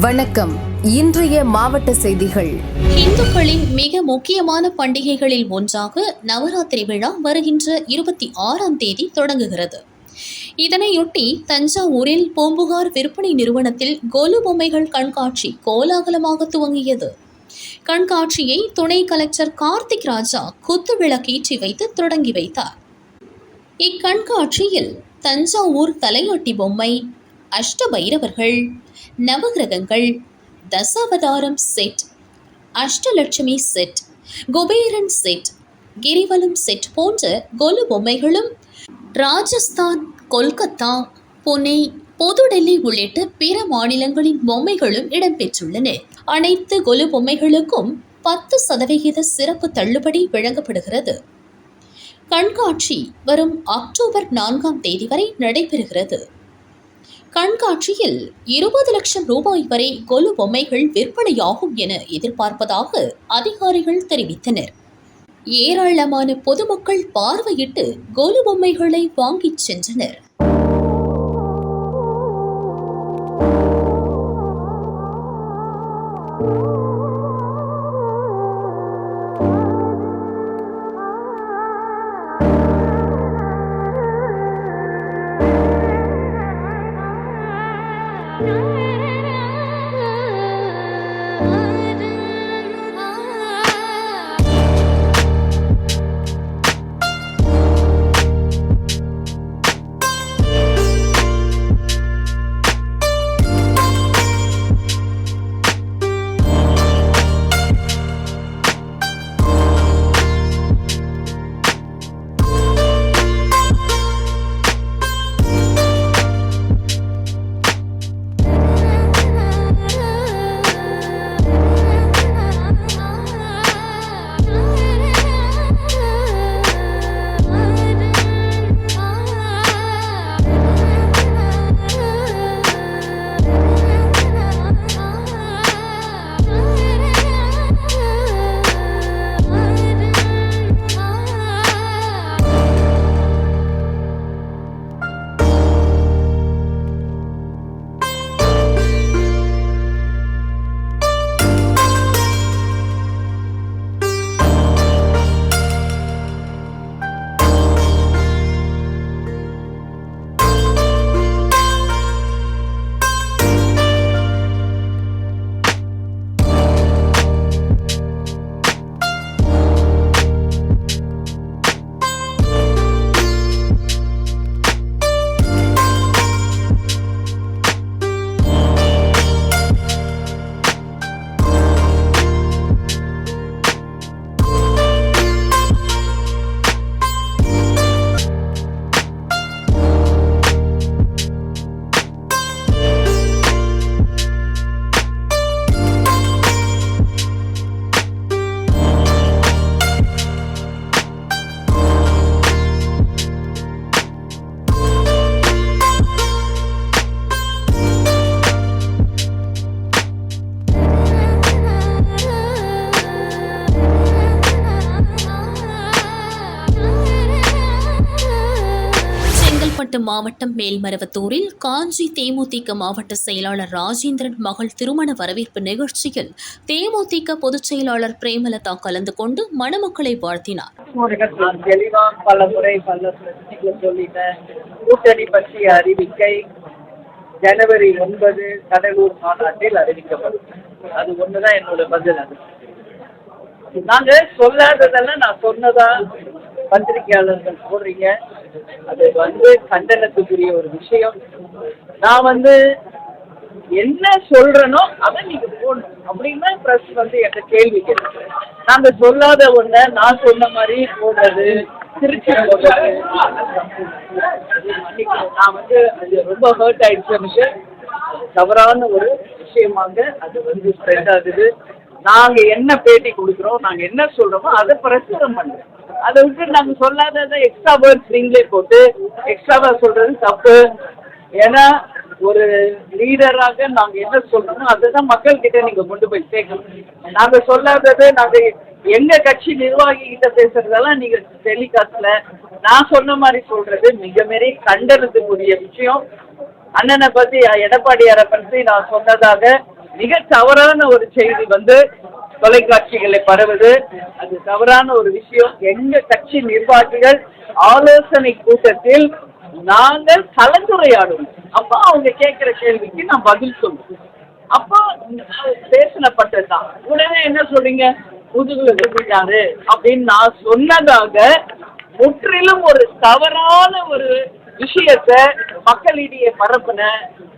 வணக்கம். இன்றைய மாவட்ட செய்திகள். இந்துக்களின் மிக முக்கியமான பண்டிகைகளில் ஒன்றாக நவராத்திரி விழா வருகின்ற இருபத்தி ஆறாம் தேதி தொடங்குகிறது. இதனையொட்டி தஞ்சாவூரில் பூம்புகார் விற்பனை நிறுவனத்தில் கொலு பொம்மைகள் கண்காட்சி கோலாகலமாக துவங்கியது. கண்காட்சியை துணை கலெக்டர் கார்த்திக் ராஜா குத்து விளக்கேற்றி வைத்து தொடங்கி வைத்தார். இக்கண்காட்சியில் தஞ்சாவூர் தலையாட்டி பொம்மை அஷ்டபைரவர்கள். நவகிரகங்கள். Dasavatharam set Ashtalakshmi set Kuberan set கிரிவலம் செட் போன்ற கொலு பொம்மைகளும் ராஜஸ்தான் கொல்கத்தா புனே புதுடெல்லி உள்ளிட்ட பிற மாநிலங்களின் பொம்மைகளும் இடம்பெற்றுள்ளன. அனைத்து கொலு பொம்மைகளுக்கும் பத்து சதவிகித சிறப்பு தள்ளுபடி வழங்கப்படுகிறது. கண்காட்சி வரும் அக்டோபர் நான்காம் தேதி வரை நடைபெறுகிறது. கண்காட்சியில் இருபது லட்சம் ரூபாய் வரை கொலு பொம்மைகள் விற்பனையாகும் என எதிர்பார்ப்பதாக அதிகாரிகள் தெரிவித்தனர். ஏராளமான பொதுமக்கள் பார்வையிட்டு கொலு பொம்மைகளை வாங்கிச் சென்றனர். செங்கல்பட்டு மாவட்டம் மேல்மருவத்தூரில் காஞ்சி தேமுதிக மாவட்ட செயலாளர் ராஜேந்திரன் மகள் திருமண வரவேற்பு நிகழ்ச்சியில் தேமுதிக பொதுச் செயலாளர் பிரேமலதா கலந்து கொண்டு மணமக்களை வாழ்த்தினார். கூட்டணி பற்றி அறிவிக்கை ஜனவரி ஒன்பது கடலூர் மாநாட்டில் அறிவிக்கப்படும் அது ஒண்ணுதான் என்னோட பதில் அது நாங்க சொல்லாததெல்லாம் நான் சொன்னதா பத்திரிகையாளர்கள் போடுறீங்க அது வந்து கண்டனத்துக்குரிய ஒரு விஷயம். நான் வந்து என்ன சொல்றேனோ அதை நீங்க போடணும். அப்படின்னு பிரஸ் வந்து என்கிட்ட கேள்வி கேட்டு நாங்க சொல்லாத ஒண்ண நான் சொன்ன மாதிரி போடுறது திருச்சி போடுறது. நான் வந்து அது ரொம்ப ஹர்ட் ஆயிடுச்சு தவறான ஒரு விஷயமாக அது வந்து ஸ்ப்ரெட் ஆகுது. நாங்க என்ன பேட்டி கொடுக்குறோம் நாங்க என்ன சொல்றோமோ அதை பிரசுரம் பண்றோம். அதை விட்டு நாங்க சொல்லாததை எக்ஸ்ட்ரா வேர்ட்ஸ் நீங்களே போட்டு எக்ஸ்ட்ராவா சொல்றது தப்பு. ஏன்னா ஒரு லீடராக நாங்க என்ன சொல்றோமோ அதுதான் மக்கள் கிட்ட நீங்க கொண்டு போய் சேர்க்கணும். நாங்க சொல்லாதது நாங்க எங்க கட்சி நிர்வாகி கிட்ட பேசுறதெல்லாம் நீங்க டெலிகாஸ்ட்ல நான் சொன்ன மாதிரி சொல்றது மிக மிக கண்டனத்துக்குரிய விஷயம். அண்ணனை பத்தி எடப்பாடியாரை பற்றி நான் சொன்னதாக மிக தவறான ஒரு செய்தி வந்து தொலைக்காட்சிகளை பரவுது. அது தவறான ஒரு விஷயம். எங்க கட்சி நிர்வாகிகள் ஆலோசனை கூட்டத்தில் நாங்கள் கலந்துரையாடும். அப்ப அவங்க கேட்கிற கேள்விக்கு நான் பதில் சொல்லுவேன் அப்போ பேசினப்பட்டதுதான் உடனே என்ன சொல்றீங்க? முதுகுல விழுந்தாரு அப்படின்னு நான் சொன்னதாக முற்றிலும் ஒரு தவறான ஒரு விஷயத்தை மக்களிடையே பரப்புன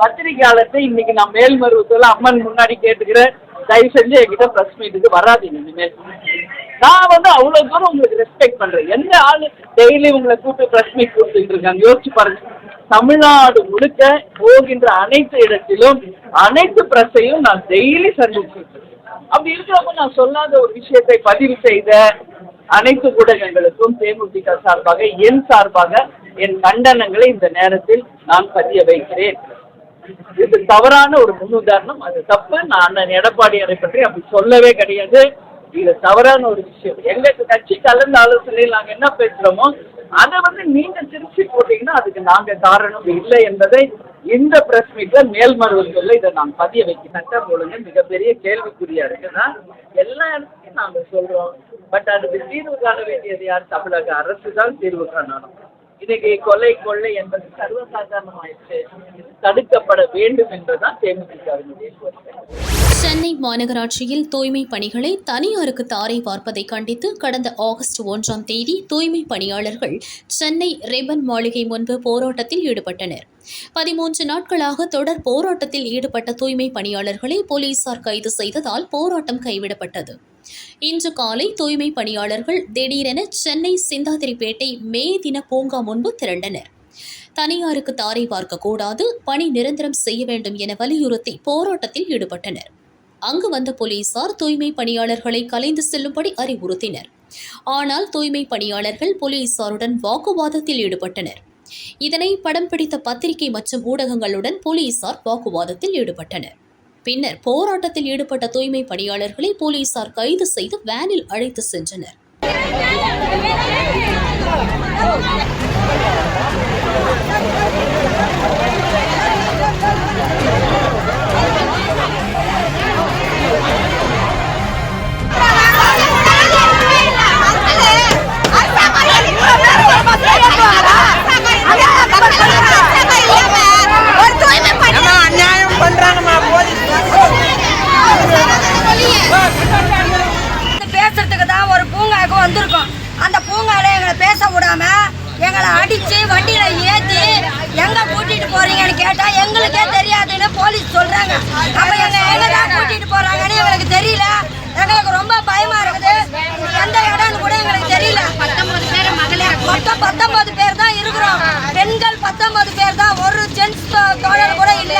பத்திரிகையாளர்கிட்ட இன்னைக்கு நான் மேல்மருவத்தில் அம்மன் முன்னாடி கேட்டுக்கிறேன். தயவு செஞ்சு என்கிட்ட ப்ரெஸ் மீட்டுக்கு வராதீங்க இனிமேல். நான் வந்து அவ்வளோ தூரம் உங்களுக்கு ரெஸ்பெக்ட் பண்ணுறேன் எந்த ஆள் டெய்லி உங்களை கூப்பிட்டு ப்ரெஸ் மீட் கொடுத்துட்டு இருக்காங்க? யோசிச்சு பாருங்க. தமிழ்நாடு முழுக்க போகின்ற அனைத்து இடத்திலும் அனைத்து பிரஸையும் நான் டெய்லி சந்திச்சிருக்கேன் அப்படி இருக்கிறப்ப நான் சொல்லாத ஒரு விஷயத்தை பதிவு செய்த அனைத்து ஊடகங்களுக்கும் தேமுதிக சார்பாக என் சார்பாக என் கண்டனங்களை இந்த நேரத்தில் நான் பதிய வைக்கிறேன். இது தவறான ஒரு முன்னுதாரணம் அது தப்பு. நான் அண்ணன் எடப்பாடியாரை பற்றி அப்படி சொல்லவே கிடையாது. இது தவறான ஒரு விஷயம். எங்க கட்சி கலந்த ஆலோசனையில் நாங்க என்ன பேசுறோமோ அதை வந்து நீங்க திருச்சி போட்டீங்கன்னா அதுக்கு நாங்க காரணம் இல்லை என்பதை இந்த பிரஸ் மீட்ல மேல்மருவல்ல இதை நான் பதிய வைக்க சட்டம் ஒழுங்கு மிகப்பெரிய கேள்விக்குறியா இருக்குன்னா எல்லா இடத்துலையும் நாங்க சொல்றோம். பட் அதுக்கு தீர்வு காண வேண்டியது யார்? தமிழக அரசு தான் தீர்வு காணணும். இன்னைக்கு கொலை கொள்ளை என்பது சர்வசாதாரணமாயிற்று. தடுக்கப்பட வேண்டும் என்பதுதான் தேமுதிகவினுடைய கோரிக்கை சென்னை மாநகராட்சியில் தூய்மை பணிகளை தனியாருக்கு தாரை பார்ப்பதை கண்டித்து கடந்த ஆகஸ்ட் ஒன்றாம் தேதி தூய்மை பணியாளர்கள் சென்னை ரெபன் மாளிகை முன்பு போராட்டத்தில் ஈடுபட்டனர். பதிமூன்று நாட்களாக தொடர் போராட்டத்தில் ஈடுபட்ட தூய்மை பணியாளர்களை போலீசார் கைது செய்ததால் போராட்டம் கைவிடப்பட்டது. இன்று காலை தூய்மை பணியாளர்கள் திடீரென சென்னை சிந்தாதிரிப்பேட்டை மே தின பூங்கா முன்பு திரண்டனர். தனியாருக்கு தாரை பார்க்கக்கூடாது பணி நிரந்தரம் செய்ய வேண்டும் என வலியுறுத்தி போராட்டத்தில் ஈடுபட்டனர். அங்கு வந்த போலீசார் தூய்மை பணியாளர்களை கலைந்து செல்லும்படி அறிவுறுத்தினர். ஆனால் தூய்மை பணியாளர்கள் போலீசாருடன் வாக்குவாதத்தில் ஈடுபட்டனர். இதனை படம் பிடித்த பத்திரிகை மற்றும் ஊடகங்களுடன் போலீசார் வாக்குவாதத்தில் ஈடுபட்டனர். பின்னர் போராட்டத்தில் ஈடுபட்ட தூய்மை பணியாளர்களை போலீசார் கைது செய்து வேனில் அழைத்து சென்றனர். அம்மா, அநியாயம் பண்றாங்கம்மா போலீஸ் பேசுறதுக்கு தான் ஒரு பூங்காவுக்கு வந்திருக்கோம் அந்த பூங்கால எங்களை பேச விடாம எங்களை அடிச்சு வண்டியில ஏத்தி எங்க கூட்டிட்டு போறீங்கன்னு கேட்டா எங்களுக்கே தெரியாதுன்னு போலீஸ் சொல்றாங்க அப்ப எங்க எங்க தான் கூட்டிட்டு போறாங்கன்னு எங்களுக்கு தெரியல எங்களுக்கு ரொம்ப பயமா இருக்குது இது எந்த இடம்னு கூட எங்களுக்கு தெரியல பத்தொன்பது பேர் மகளிர் மொத்தம் பத்தொன்பது பேர் தான் இருக்கிறோம் பெண்கள் பத்தொன்பது பேர் தான் ஒரு ஜென்ஸ் தோழர் கூட இல்ல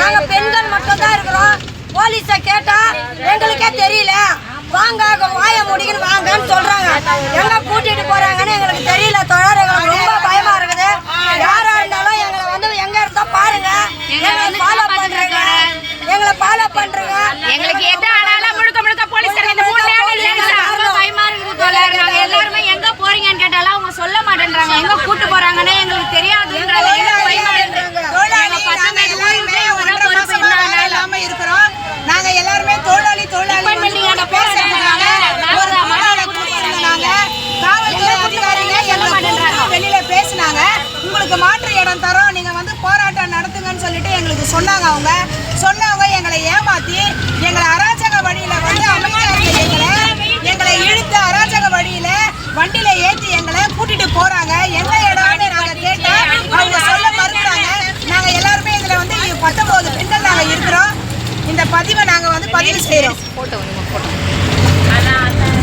நாங்க பெண்கள் மட்டும் தான் இருக்கிறோம் போலீஸ கேட்டா எங்களுக்கே தெரியல வாங்க வாய முடிக்கணும் வாங்கன்னு சொல்றாங்க எங்க கூட்டிட்டு போறாங்கன்னு எங்களுக்கு தெரியல தொடர் எங்களுக்கு ரொம்ப பயமா இருக்குது. யாரா இருந்தாலும் எங்களை வந்து எங்க இருந்தா பாருங்க. எங்களை ஃபாலோ பண்றீங்க. எங்களை ஃபாலோ பண்றீங்க. எங்களுக்கு எது ஆனாலும் முழுக்க முழுக்க போலீஸ்காரங்க இந்த மூணு பயமா இருக்குது நாங்க எல்லாருமே எங்க போறீங்கன்னு கேட்டாலும் அவங்க சொல்ல மாட்டேன்றாங்க. எங்க கூட்டு போறாங்கன்னு எங்களுக்கு தெரியாதுன்றாங்க. பயமா நாங்க எல்லாருமே பொறுப்பு வருஷமா வேலை இல்லாதனால இல்லாம இருக்கிறோம் நாங்க எல்லாருமே தொழிலாளி தொழிலாளி இப்ப வந்து நீங்க அந்த பேசுறதுனால போராட்டத்துல ஒரு நாங்க மணால மணால கூட்டியிருந்தாங்க காவல்துறை அதிகாரிங்க எங்களை கூப்பிட்டு சொன்னாங்க. உங்களுக்கு மாற்று இடம் தரோம். நீங்க வந்து போராட்டம் நடத்துங்கன்னு சொல்லிட்டு எங்களுக்கு சொன்னாங்க அவங்க. சொன்னவங்க எங்களை ஏமாத்தி எங்களை அராஜக வழியில வந்து அமைதியா எங்களை எங்களை இழுத்து அராஜக வழியில வண்டியில ஏத்தி எங்களை கூட்டிட்டு போறாங்க. எந்த இடம்னு நாங்கள் கேட்டா அவங்க சொல்ல மறுக்கிறாங்க. நாங்கள் எல்லாருமே இதில் வந்து பத்தொன்பது பெண்கள் நாங்கள் இருக்கிறோம். இந்த பதிவை நாங்கள் வந்து பதிவு செய்கிறோம் போட்டோம் போட்டோம்.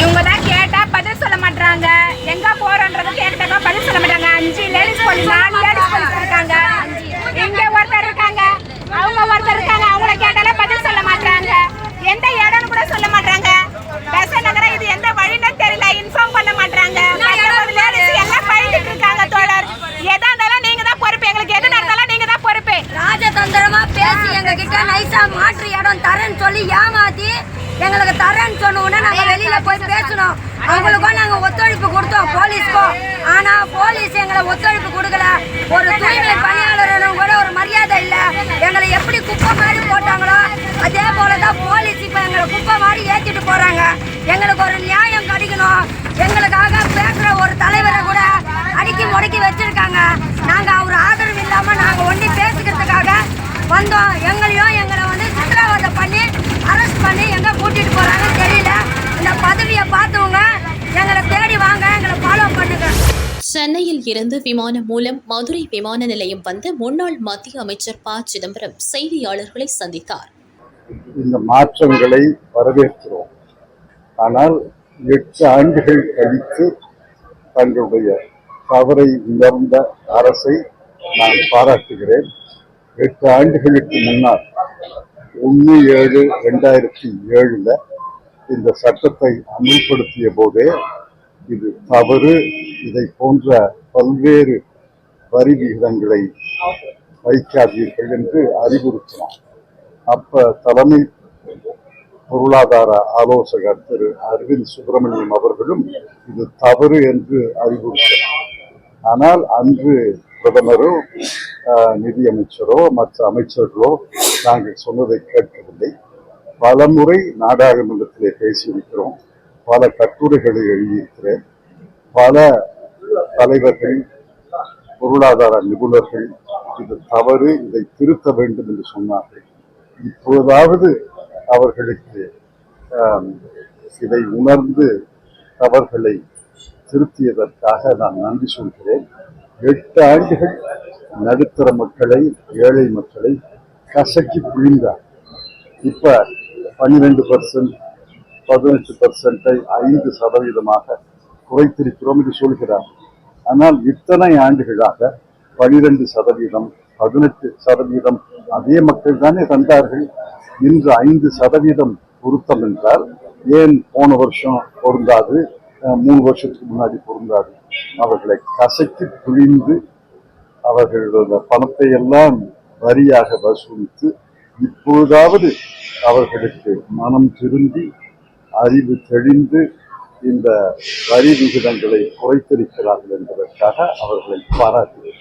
இவங்க தான் கேட்டா பதில் சொல்ல மாட்டாங்க எங்க போறோன்றது கேட்டா பதில் சொல்ல மாட்டாங்க அஞ்சு லேடிஸ் போலீஸ் லேடிஸ் போலீஸ் இருக்காங்க. இங்க ஒருத்தர் இருக்காங்க. அவங்க ஒருத்தர் இருக்காங்க. அவங்கள கேட்டாலே பதில் சொல்ல மாட்டாங்க எந்த இடம்னு கூட சொல்ல மாட்டாங்க பெச நகரம் இது எந்த வழின்னு தெரியல. இன்ஃபார்ம் பண்ண மாட்டாங்க லேடிஸ் எல்லாம் பழிக்கிட்டு இருக்காங்க தோழர்? எதா இருந்தாலும் நீங்க தான் பொறுப்பு. எங்களுக்கு எது நடந்தாலும் நீங்க தான் பொறுப்பு. ராஜதந்திரமா பேசி எங்க கிட்ட நைசா மாற்று இடம் தரேன்னு சொல்லி ஏமாத்தி எங்களுக்கு தரேன்னு சொன்ன உடனே நாங்க வெளியில போய் பேசணும். அவங்களுக்கும் நாங்க ஒத்துழைப்பு கொடுத்தோம் போலீஸ்க்கும் ஆனா போலீஸ் எங்களை ஒத்துழைப்பு கொடுக்கல. ஒரு தூய்மை பணியாளரும் கூட ஒரு மரியாதை இல்ல. எங்களை எப்படி குப்பை மாதிரி போட்டாங்களோ அதே போலதான் போலீஸ் இப்ப எங்களை குப்பை மாதிரி ஏத்திட்டு போறாங்க. எங்களுக்கு ஒரு நியாயம் கிடைக்கணும். எங்களுக்காக பேசுற ஒரு தலைவரை கூட அடிக்கி முடக்கி வச்சிருக்காங்க. நாங்க அவர் ஆதரவு இல்லாம நாங்க ஒண்டி பேசிக்கிறதுக்காக வந்தோம். எங்களையும் எங்களை பண்ணி அரெஸ்ட் பண்ணி எங்க கூட்டிட்டு போறாங்கன்னு தெரியல. இந்த பதவியை பார்த்தவங்க எங்களை தேடி வாங்க எங்களை ஃபாலோ பண்ணுங்க. சென்னையில் இருந்து விமானம் மூலம் மதுரை விமான நிலையம் வந்த முன்னாள் மத்திய அமைச்சர் ப. சிதம்பரம் செய்தியாளர்களை சந்தித்தார். இந்த மாற்றங்களை வரவேற்கிறோம். ஆனால் எட்டு ஆண்டுகள் கழித்து தங்களுடைய தவறை உணர்ந்த அரசை நான் பாராட்டுகிறேன். எட்டு ஆண்டுகளுக்கு முன்னால் ஒன்று ஏழு ரெண்டாயிரத்தி ஏழில் இந்த சட்டத்தை அமல்படுத்திய போதே இது தவறு. இதை போன்ற பல்வேறு வரி விகிதங்களை வைக்காதீர்கள் என்று அறிவுறுத்தினார். அப்ப தலைமை பொருளாதார ஆலோசகர் திரு அரவிந்த் சுப்பிரமணியம் அவர்களும் இது தவறு என்று அறிவுறுத்தினார். ஆனால் அன்று பிரதமரோ நிதியமைச்சரோ மற்ற அமைச்சர்களோ நாங்கள் சொன்னதை கேட்கவில்லை. பல முறை நாடாளுமன்றத்திலே பேசியிருக்கிறோம். பல கட்டுரைகளை எழுதியிருக்கிறேன். பல தலைவர்கள் பொருளாதார நிபுணர்கள் இது தவறு இதை திருத்த வேண்டும் என்று சொன்னார்கள். இப்பொழுதாவது அவர்களுக்கு இதை உணர்ந்து தவறுகளை திருத்தியதற்காக நான் நன்றி சொல்கிறேன். எட்டு ஆண்டுகள் நடுத்தர மக்களை ஏழை மக்களை கசக்கி புரிந்தார் இப்ப பன்னிரெண்டு பர்சன்ட் பதினெட்டு பர்சன்டை ஐந்து சதவீதமாக குறைத்திருக்கிறோம் என்று சொல்கிறார். ஆனால் இத்தனை ஆண்டுகளாக பனிரெண்டு சதவீதம் பதினெட்டு சதவீதம் அதே மக்கள் தானே தந்தார்கள். இன்று ஐந்து சதவீதம் பொருத்தம் என்றால் ஏன் போன வருஷம் பொருந்தாது மூணு வருஷத்துக்கு முன்னாடி பொருந்தாது? அவர்களை கசக்கி புழிந்து அவர்களோட பணத்தை எல்லாம் வரியாக வசூலித்து இப்பொழுதாவது அவர்களுக்கு மனம் திருந்தி அறிவு தெளிந்து இந்த வரி விகிதங்களை குறைத்திருக்கிறார்கள் என்பதற்காக அவர்களை பாராட்டுகிறேன்.